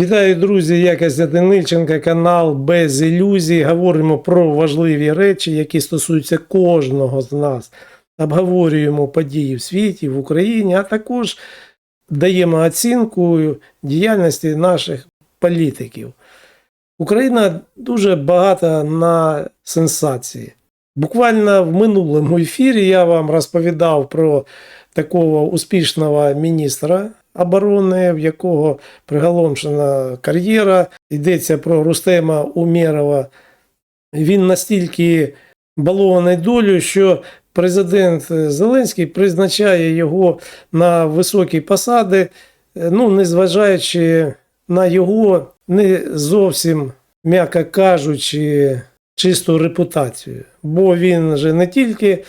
Вітаю, друзі! Я Ільченко, канал Без ілюзій. Говоримо про важливі речі, які стосуються кожного з нас. Обговорюємо події в світі, в Україні, а також даємо оцінку діяльності наших політиків. Україна дуже багата на сенсації. Буквально в минулому ефірі я вам розповідав про такого успішного міністра оборони, в якого приголомшена кар'єра. Йдеться про Рустема Умєрова. Він настільки балований долею, що президент Зеленський призначає його на високі посади, ну, незважаючи на його не зовсім, м'яко кажучи, чисту репутацію. Бо він же не тільки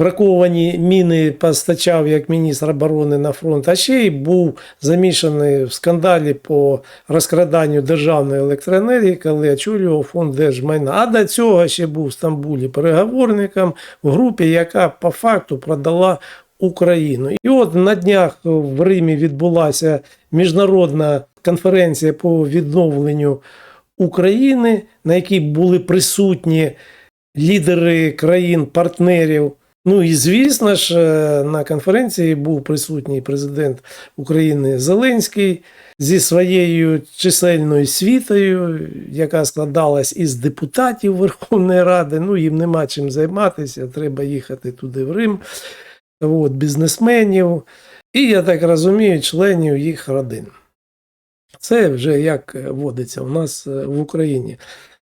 браковані міни постачав як міністр оборони на фронт, а ще й був замішаний в скандалі по розкраданню державної електроенергії, коли очолював фонд держмайна. А до цього ще був в Стамбулі переговорником в групі, яка по факту продала Україну. І от на днях в Римі відбулася міжнародна конференція по відновленню України, на якій були присутні лідери країн-партнерів. Ну і звісно ж, е, на конференції був присутній президент України Зеленський зі своєю чисельною світою, яка складалась із депутатів Верховної Ради. Ну, їм нема чим займатися, треба їхати туди в Рим, от, бізнесменів. І, я так розумію, членів їх родин. Це вже як водиться у нас е, в Україні.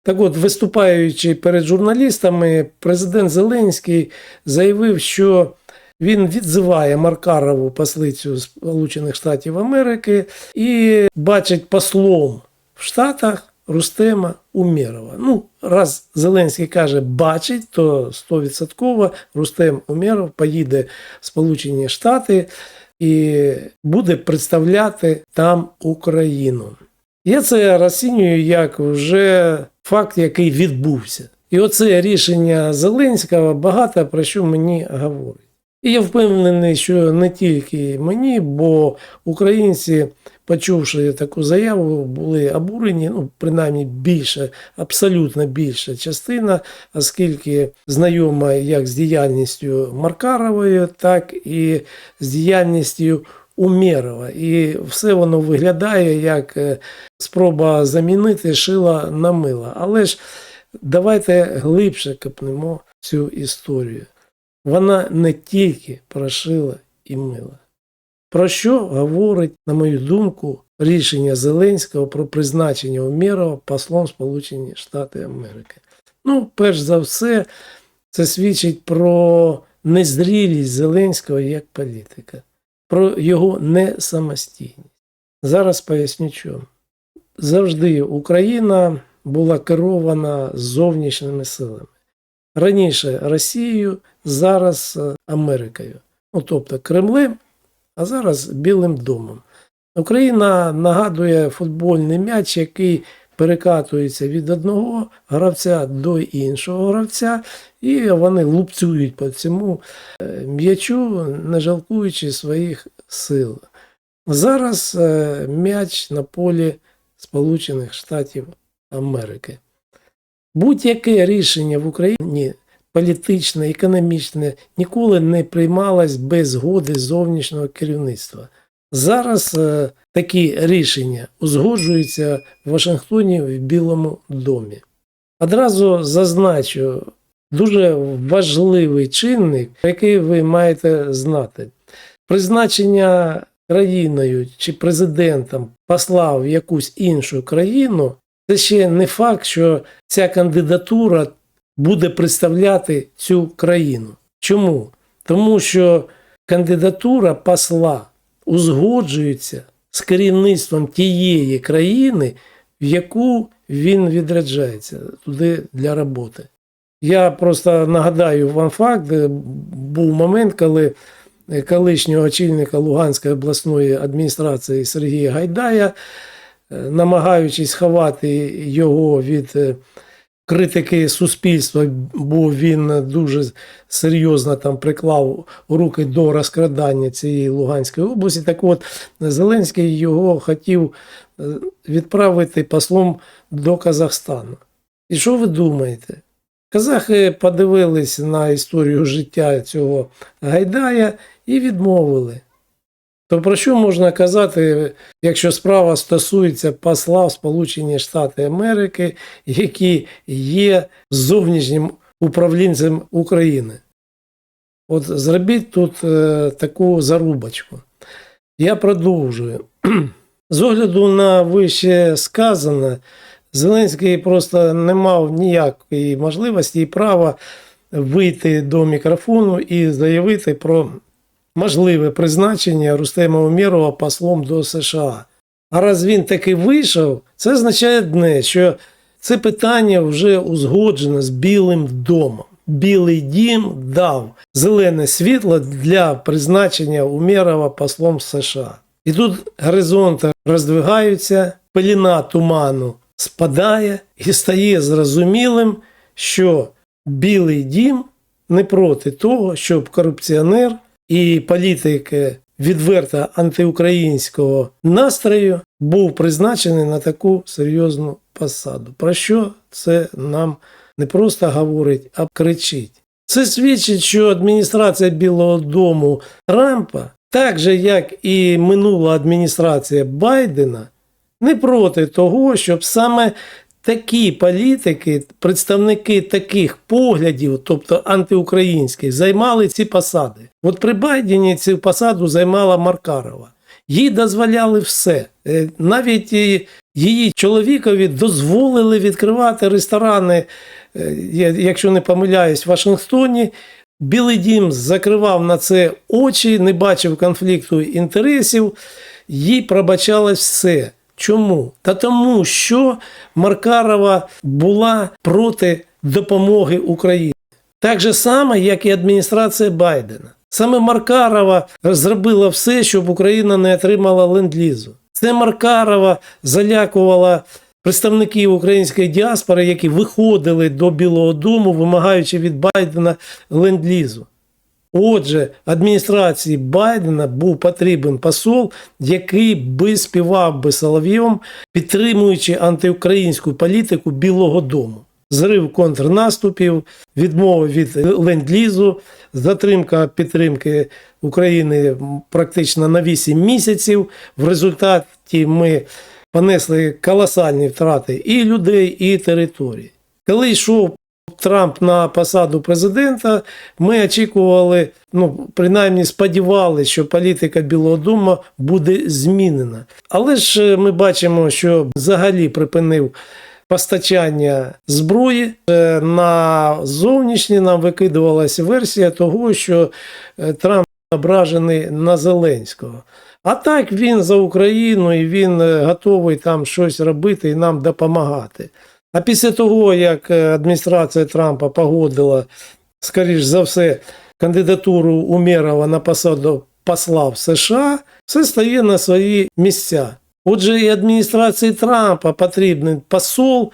Так от, виступаючи перед журналістами, президент Зеленський заявив, що він відзиває Маркарову послицю Сполучених Штатів Америки і бачить послом в Штатах Рустема Умєрова. Ну, раз Зеленський каже бачить, то 100% Рустем Умєров поїде в Сполучені Штати і буде представляти там Україну. Я це розцінюю як вже факт, який відбувся. І оце рішення Зеленського багато про що мені говорить. І я впевнений, що не тільки мені, бо українці, почувши таку заяву, були обурені, ну, принаймні більше, абсолютно більша частина, оскільки знайома як з діяльністю Маркарової, так і з діяльністю Умєрова. І все воно виглядає як е, спроба замінити шила на мило. Але ж давайте глибше копнемо цю історію. Вона не тільки про шила і мила. Про що говорить, на мою думку, рішення Зеленського про призначення Умєрова послом Сполучені Штати Америки? Ну, перш за все, це свідчить про незрілість Зеленського як політика про його несамостійність. Зараз поясню чому. Завжди Україна була керована зовнішніми силами. Раніше Росією, зараз е, Америкою. Ну, тобто Кремлем, а зараз Білим домом. Україна нагадує футбольний м'яч, який перекатується від одного гравця до іншого гравця, і вони лупцюють по цьому е, м'ячу, не жалкуючи своїх сил. Зараз е, м'яч на полі Сполучених Штатів Америки. Будь-яке рішення в Україні політичне, економічне, ніколи не приймалось без згоди зовнішнього керівництва. Зараз е, такі рішення узгоджуються в Вашингтоні в Білому домі. Одразу зазначу дуже важливий чинник, який ви маєте знати. Призначення країною чи президентом посла в якусь іншу країну, це ще не факт, що ця кандидатура буде представляти цю країну. Чому? Тому що кандидатура посла узгоджується з керівництвом тієї країни, в яку він відряджається туди для роботи. Я просто нагадаю вам факт, був момент, коли колишнього очільника Луганської обласної адміністрації Сергія Гайдая, намагаючись ховати його від критики суспільства, бо він дуже серйозно там приклав руки до розкрадання цієї Луганської області. Так от Зеленський його хотів е, відправити послом до Казахстану. І що ви думаєте? Казахи подивились на історію життя цього Гайдая і відмовили. То про що можна казати, якщо справа стосується посла в Сполучені Штати Америки, які є зовнішнім управлінцем України? От зробіть тут е, таку зарубочку. Я продовжую. З огляду на вище сказане, Зеленський просто не мав ніякої можливості і права вийти до мікрофону і заявити про можливе призначення Рустема Умєрова послом до США. А раз він таки вийшов, це означає одне, що це питання вже узгоджено з Білим домом. Білий дім дав зелене світло для призначення Умєрова послом США. І тут горизонти роздвигаються, пеліна туману спадає і стає зрозумілим, що Білий дім не проти того, щоб корупціонер і політик відверто антиукраїнського настрою був призначений на таку серйозну посаду. Про що це нам не просто говорить, а кричить. Це свідчить, що адміністрація Білого Дому Трампа, так же як і минула адміністрація Байдена, не проти того, щоб саме такі політики, представники таких поглядів, тобто антиукраїнських, займали ці посади. От при Байдені цю посаду займала Маркарова. Їй дозволяли все. Е, Навіть її чоловікові дозволили відкривати ресторани, е, якщо не помиляюсь, в Вашингтоні. Білий дім закривав на це очі, не бачив конфлікту інтересів, їй пробачалось все. Чому? Та тому, що Маркарова була проти допомоги Україні. Так же само, як і адміністрація Байдена. Саме Маркарова зробила все, щоб Україна не отримала ленд-лізу. Це Маркарова залякувала представників української діаспори, які виходили до Білого Дому, вимагаючи від Байдена ленд-лізу. Отже, адміністрації Байдена був потрібен посол, який би співав би Соловйом, підтримуючи антиукраїнську політику Білого Дому. Зрив контрнаступів, відмова від ленд-лізу, затримка підтримки України практично на 8 місяців. В результаті ми понесли колосальні втрати і людей, і територій. Коли йшов Трамп на посаду президента, ми очікували, ну принаймні сподівалися, що політика Білого Дому буде змінена. Але ж е, ми бачимо, що взагалі припинив постачання зброї. Е, На зовнішнє нам викидувалася версія того, що е, Трамп ображений на Зеленського. А так він за Україну і він готовий там щось робити і нам допомагати. А після того, як е, адміністрація Трампа погодила, скоріш за все, кандидатуру Умєрова на посаду посла в США, все стає на свої місця. Отже, і адміністрації Трампа потрібен посол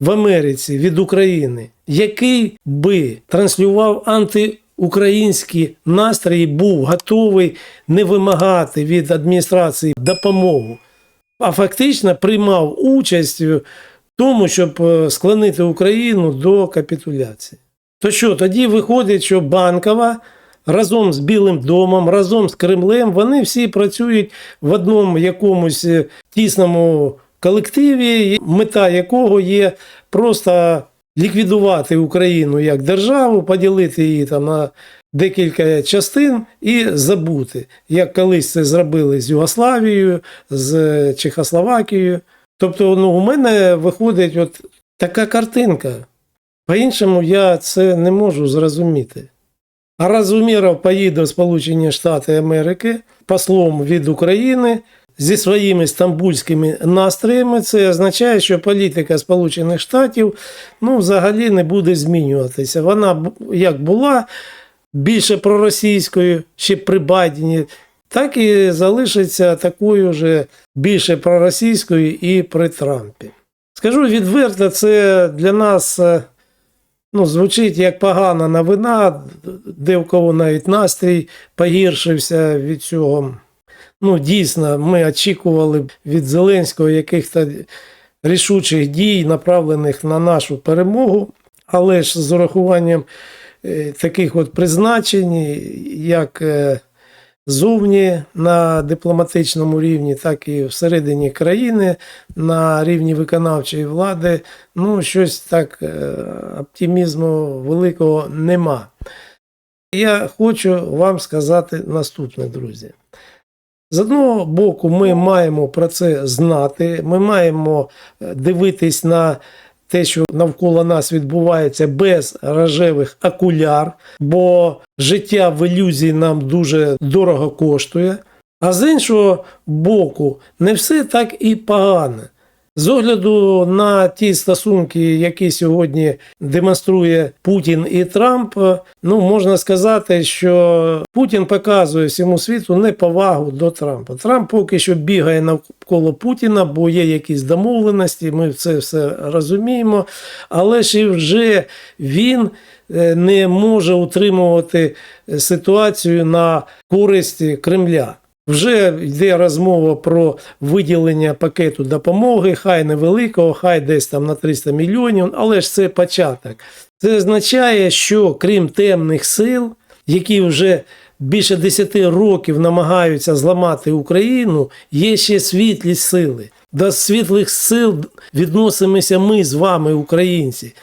в Америці від України, який би транслював антиукраїнські настрої, був готовий не вимагати від адміністрації допомогу, а фактично приймав участь тому, щоб е, склонити Україну до капітуляції. То що, тоді виходить, що Банкова разом з Білим домом, разом з Кремлем, вони всі працюють в одному якомусь е, тісному колективі, мета якого є просто ліквідувати Україну як державу, поділити її там на декілька частин і забути, як колись це зробили з Югославією, з Чехословакією. Тобто, ну, у мене виходить от така картинка. По-іншому я це не можу зрозуміти. А раз Умєров поїде в Сполучені Штати Америки послом від України зі своїми стамбульськими настроями, це означає, що політика Сполучених Штатів ну, взагалі не буде змінюватися. Вона як була більше проросійською ще при Байдені, так і залишиться такою же більше проросійською і при Трампі. Скажу відверто, це для нас е, ну, звучить як погана новина, де в кого навіть настрій погіршився від цього. Ну, дійсно, ми очікували від Зеленського якихось рішучих дій, направлених на нашу перемогу, але ж з урахуванням е, таких от призначень, як е, зовні на дипломатичному рівні, так і всередині країни на рівні виконавчої влади, ну, щось так е, оптимізму великого нема. Я хочу вам сказати наступне, друзі. З одного боку, ми маємо про це знати, ми маємо е, дивитись на те, що навколо нас відбувається без рожевих окуляр, бо життя в ілюзії нам дуже дорого коштує. А з іншого боку, не все так і погано. З огляду на ті стосунки, які сьогодні демонструє Путін і Трамп, ну можна сказати, що Путін показує всьому світу неповагу до Трампа. Трамп поки що бігає навколо Путіна, бо є якісь домовленості. Ми це все розуміємо. Але ж і вже він е, не може утримувати ситуацію на користь Кремля. Вже йде розмова про виділення пакету допомоги, хай невеликого, хай десь там на 300 мільйонів, але ж це початок. Це означає, що крім темних сил, які вже більше 10 років намагаються зламати Україну, є ще світлі сили. До світлих сил відносимося ми з вами, українці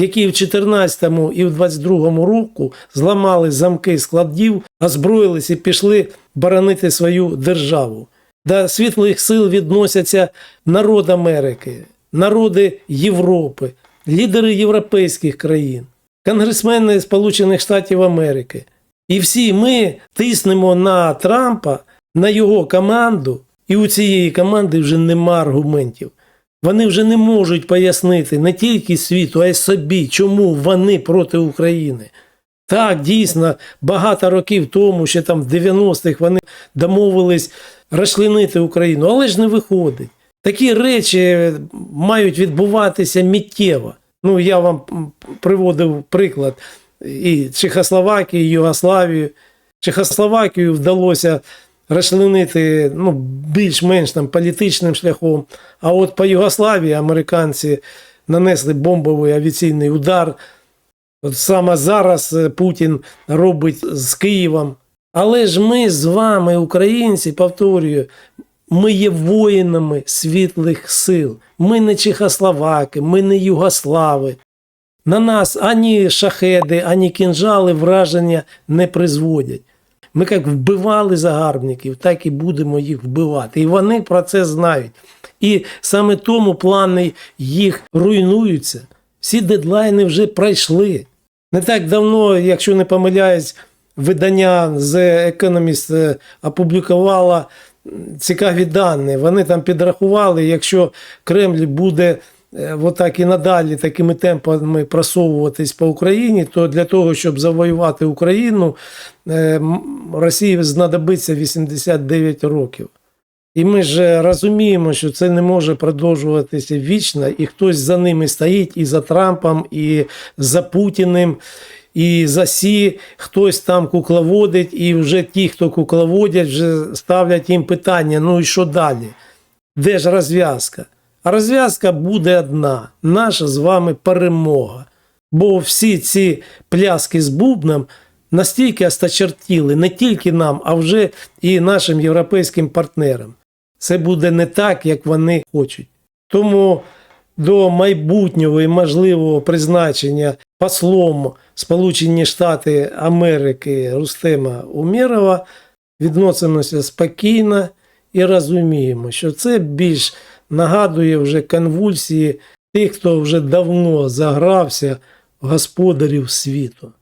які в 14-му і в 22-му року зламали замки складів, озброїлись і пішли боронити свою державу. До світлих сил відносяться народ Америки, народи Європи, лідери європейських країн, конгресмени Сполучених Штатів Америки. І всі ми тиснемо на Трампа, на його команду, і у цієї команди вже нема аргументів. Вони вже не можуть пояснити не тільки світу, а й собі, чому вони проти України. Так, дійсно, багато років тому, ще там в 90-х вони домовились розчленити Україну, але ж не виходить. Такі речі мають відбуватися миттєво. Ну, я вам приводив приклад і Чехословакії, і Югославію. Чехословакію вдалося розчленити ну, більш-менш там політичним шляхом. А от по Югославії американці нанесли бомбовий авіаційний удар. От саме зараз е, Путін робить з Києвом. Але ж ми з вами, українці, повторюю, ми є воїнами світлих сил. Ми не Чехословаки, ми не Югослави. На нас ані шахеди, ані кінжали враження не призводять. Ми як вбивали загарбників, так і будемо їх вбивати. І вони про це знають. І саме тому плани їх руйнуються. Всі дедлайни вже пройшли. Не так давно, якщо не помиляюсь, видання The Economist е, опублікувало цікаві дані. Вони там підрахували, якщо Кремль буде отак і надалі такими темпами просовуватись по Україні, то для того, щоб завоювати Україну, е, Росії знадобиться 89 років. І ми ж розуміємо, що це не може продовжуватися вічно, і хтось за ними стоїть і за Трампом, і за Путіним, і за Сі, хтось там кукловодить, і вже ті, хто кукловодять, вже ставлять їм питання: ну і що далі? Де ж розв'язка? А розв'язка буде одна: наша з вами перемога. Бо всі ці пляски з бубном настільки осточертіли не тільки нам, а вже і нашим європейським партнерам. Це буде не так, як вони хочуть. Тому до майбутнього і можливого призначення послом Сполучені Штати Америки Рустема Умєрова відносимося спокійно і розуміємо, що це більш нагадує вже конвульсії тих, хто вже давно загрався в господарів світу.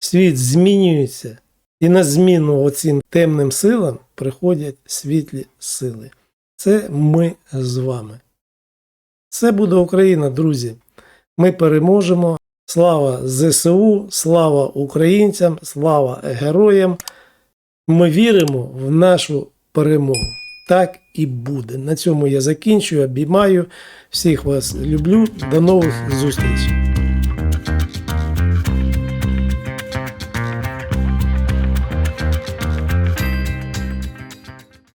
Світ змінюється, і на зміну оцим темним силам приходять світлі сили. Це ми з вами. Це буде Україна, друзі. Ми переможемо. Слава ЗСУ, слава українцям, слава героям. Ми віримо в нашу перемогу. так і буде. На цьому я закінчую. Обіймаю. Всіх вас люблю. До нових зустрічей.